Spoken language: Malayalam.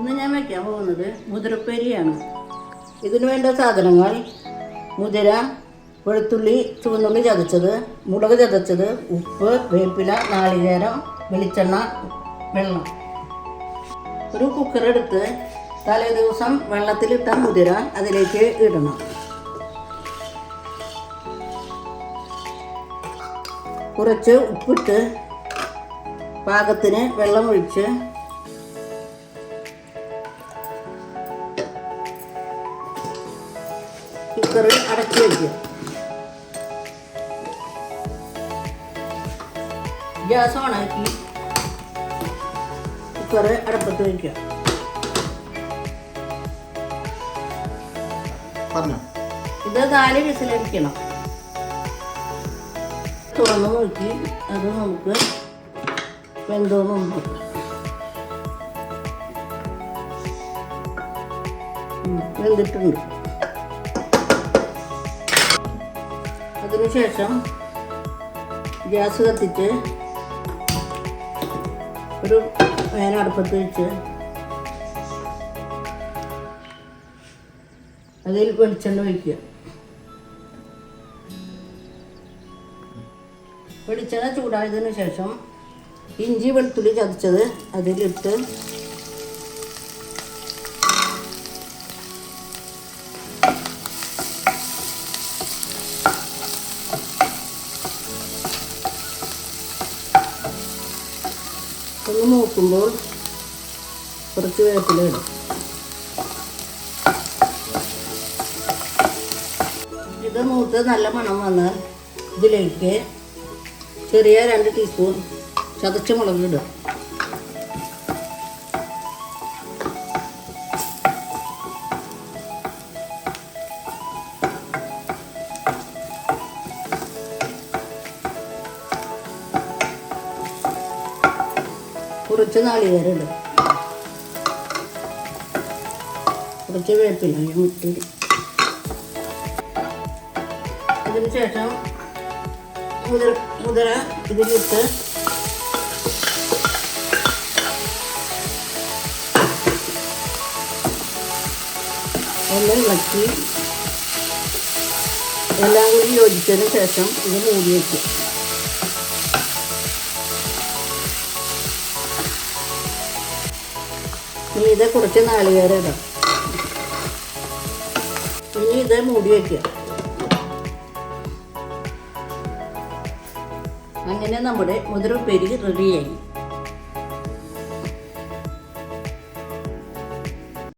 ഇന്ന് ഞാൻ വയ്ക്കാൻ പോകുന്നത് മുതിരപ്പേരിയാണ്. ഇതിന് വേണ്ട സാധനങ്ങൾ മുതിര വെളുത്തുള്ളി ചുവന്നുള്ളി ചതച്ചത് മുളക് ചതച്ചത് ഉപ്പ് വേപ്പില നാളികേരം വെളിച്ചെണ്ണ വെള്ളം. ഒരു കുക്കർ എടുത്ത് തലേ ദിവസം വെള്ളത്തിലിട്ട മുതിര അതിലേക്ക് ഇടണം. കുറച്ച് ഉപ്പിട്ട് പാകത്തിന് വെള്ളമൊഴിച്ച് കുക്കർ അടച്ചു വയ്ക്കുക ഗ്യാസ് ഓണാക്കി കുക്കർ അടപ്പത്ത് വയ്ക്കുക പറഞ്ഞോ. ഇത് നാല് വിസിലടിക്കണം. തുറന്ന് നോക്കി അത് നമുക്ക് വെന്തോന്ന് നോക്കാം. വെന്തിട്ടുണ്ട്. അതിനുശേഷം ഗ്യാസ് കത്തിച്ച് ഒരു വേന അടുപ്പത്ത് വെച്ച് അതിൽ വെളിച്ചെണ്ണ ഒഴിക്കുക. വെളിച്ചെണ്ണ ചൂടായതിനു ശേഷം ഇഞ്ചി വെളുത്തുള്ളി ചതച്ചത് അതിലിട്ട് ഒന്ന് മൂക്കുമ്പോൾ കുറച്ച് വേപ്പില ഇടും. ഇത് മൂത്ത് നല്ല മണം വന്നാൽ ഇതിലേക്ക് ചെറിയ രണ്ട് ടീസ്പൂൺ ചതച്ച മുളക് ഇടുക കുറച്ച് നാളികേരം കുറച്ച് വേപ്പില ഇട്ട്. അതിനുശേഷം മുതിര മുതിര ഇതിലിട്ട് ഒന്ന് ഇളക്കി. എല്ലാം കൂടി യോജിച്ചതിന് ശേഷം ഇത് മൂടി വയ്ക്കും ഇനി ഇത് കുറച്ച് നാളികേരം ഇടാം. ഇനി ഇത് മൂടി വയ്ക്കുക അങ്ങനെ നമ്മുടെ മുതിരുപ്പേരി റെഡിയായി